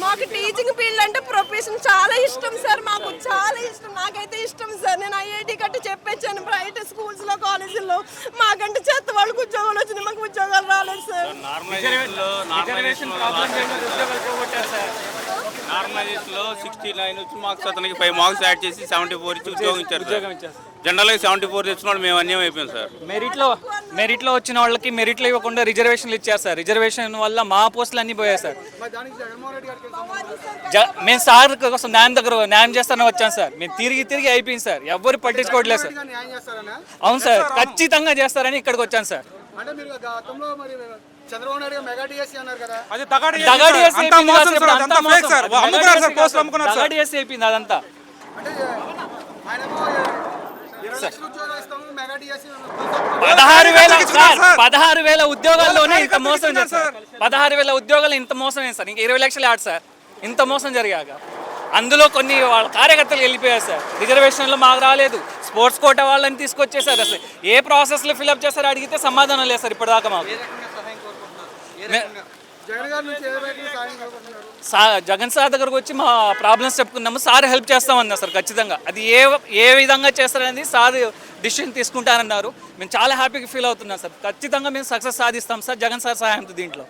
మాకు teaching field అంటే profession చాలా ఇష్టం సార్ మాకు చాలా ఇష్టం. నాకైతే ఇష్టం సార్. నేను ఐఐటి కట్టి చెప్పొచ్చాను బయట స్కూల్స్లో కాలేజీల్లో మాకంటే చేత వాళ్ళకి ఉద్యోగాలు వచ్చినాయి మాకు ఉద్యోగాలు రాలేదు సార్ నార్మలైజేషన్లో రిజర్వేషన్ ప్రాబ్లం ఉద్యోగాలు పోగొట్టారు సార్ నార్మలైజేషన్లో సిక్స్టీ నైన్ వచ్చి మార్క్స్ అతనికి ఫైవ్ మార్క్స్ యాడ్ చేసి సెవెంటీ ఫోర్ ఇచ్చి ఉద్యోగం ఇచ్చారు ఉద్యోగం ఇచ్చారు జనరల్గా సెవెంటీ ఫోర్ తెచ్చిన వాళ్ళు మేము అన్యాయం అయిపోయాం సార్. మెరిట్లో మెరిట్లో వచ్చిన వాళ్ళకి మెరిట్లో ఇవ్వకుండా రిజర్వేషన్లు ఇచ్చారు సార్. రిజర్వేషన్ వల్ల మా పోస్టులు అన్నీ పోయాయి సార్. జ మేము సార్ కోసం న్యాయం దగ్గర న్యాయం చేస్తానే వచ్చాను సార్. మేము తిరిగి తిరిగి అయిపోయింది సార్. ఎవరు పట్టించుకోవట్లేదు సార్. అవును సార్. ఖచ్చితంగా చేస్తారని ఇక్కడికి వచ్చాను సార్. అంటే మీరు గతంలో మరి చంద్రబాబు నాయుడు గారు మెగా డిఎస్సీ అన్నారు కదా. అది దగాడి దగాడి వేసి అంతా అయిపోయింది మోసం సార్, సార్ అంతా అంతా ఫేక్ మోసం. సార్. అది అమ్ముకున్నారు సార్ దగాడి పోస్టులు వేసి అమ్ముకున్నారు సార్. దగాడి వేసి అయిపోయింది అదంతా. అంటే ఆయనేమో ఇరవై లక్షల ఉద్యోగాలు ఇస్తాము మెగా డిఎస్సీ పదహారు వేల. పదహారు వేల ఉద్యోగాల్లోనే ఇంత మోసం పదహారు వేల ఉద్యోగాలు ఇంత మోసం ఏంటి సార్? ఇంకా ఇరవై లక్షలు ఆడు సార్. ఇంత మోసం జరిగాక. అందులో కొన్ని వాళ్ళ కార్యకర్తలు వెళ్ళిపోయారు సార్. రిజర్వేషన్లు మాకు రాలేదు. స్పోర్ట్స్ కోటా వాళ్ళని తీసుకొచ్చేసారు అసలు. ఏ ప్రాసెస్లో ఫిల్అప్ చేస్తారో అడిగితే సమాధానం లేదు సార్ ఇప్పటిదాకా మాకు. జగన్ సార్ దగ్గరకు వచ్చి మా ప్రాబ్లమ్స్ చెప్పుకున్నాము. సార్ హెల్ప్ చేస్తామన్నారు సార్ ఖచ్చితంగా. అది ఏ ఏ విధంగా చేస్తారనేది సార్ డిసిషన్ తీసుకుంటారన్నారు. మేము చాలా హ్యాపీగా ఫీల్ అవుతున్నాం సార్. ఖచ్చితంగా మేము సక్సెస్ సాధిస్తాం సార్ జగన్ సార్ సహాయంతో దీంట్లో.